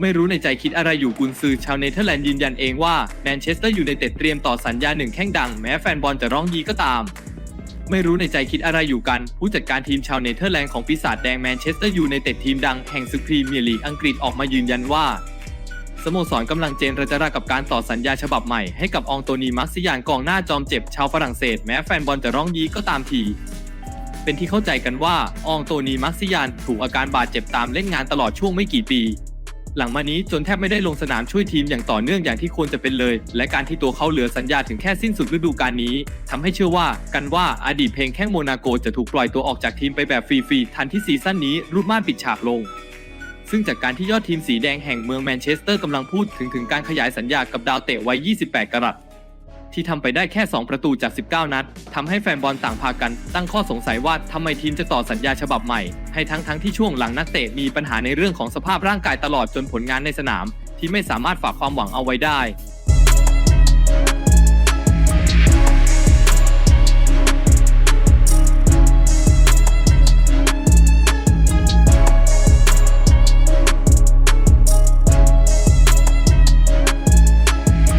ไม่รู้ในใจคิดอะไรอยู่กุนซือชาวเนเธอร์แลนด์ยืนยันเองว่าแมนเชสเตอร์ยูไนเต็ดเตรียมต่อสัญญาหนึ่งแข้งดังแม้แฟนบอลจะร้องยีก็ตาม ไม่รู้ในใจคิดอะไรอยู่กัน ผู้จัดการทีมชาวเนเธอร์แลนด์ของปีศาจแดงแมนเชสเตอร์ยูไนเต็ดทีมดังแห่งศึกรีเมียร์ลีกอังกฤษออกมายืนยันว่าสโมสรกำลังเจรจากับการต่อสัญญาฉบับใหม่ให้กับอองโตนีมักซิยานกองหน้าจอมเจ็บชาวฝรั่งเศสแม้แฟนบอลจะร้องยีก็ตามที เป็นที่เข้าใจกันว่าอองโตนีมักซิยานถูกอาการบาดเจ็บตามเล่นงานตลอดช่วงไม่กี่ปี หลังมานี้จนแทบไม่ได้ลงสนามช่วยทีมอย่างต่อเนื่องอย่างที่ควรจะเป็นเลย และการที่ตัวเขาเหลือสัญญาถึงแค่สิ้นสุดฤดูกาลนี้ทำให้เชื่อว่ากันว่าอดีตเพลงแข้งโมนาโกจะถูกปล่อยตัวออกจากทีมไปแบบฟรีๆทันที่ซีซั่นนี้รูปม่านปิดฉากลงซึ่งจากการที่ยอดทีมสีแดงแห่งเมืองแมนเชสเตอร์กำลังพูดถึงถึงการขยายสัญญากับดาวเตะวัย 28 กรัต ที่ทำไปได้แค่ 2 ประตูจาก 19 นัดทำให้แฟนบอลต่างพากัน ตั้งข้อสงสัยว่าทำไมทีมจะต่อสัญญาฉบับใหม่ ให้ทั้งทั้งที่ช่วงหลังนักเตะมีปัญหาในเรื่องของสภาพร่างกายตลอดจนผลงานในสนาม ที่ไม่สามารถฝากความหวังเอาไว้ได้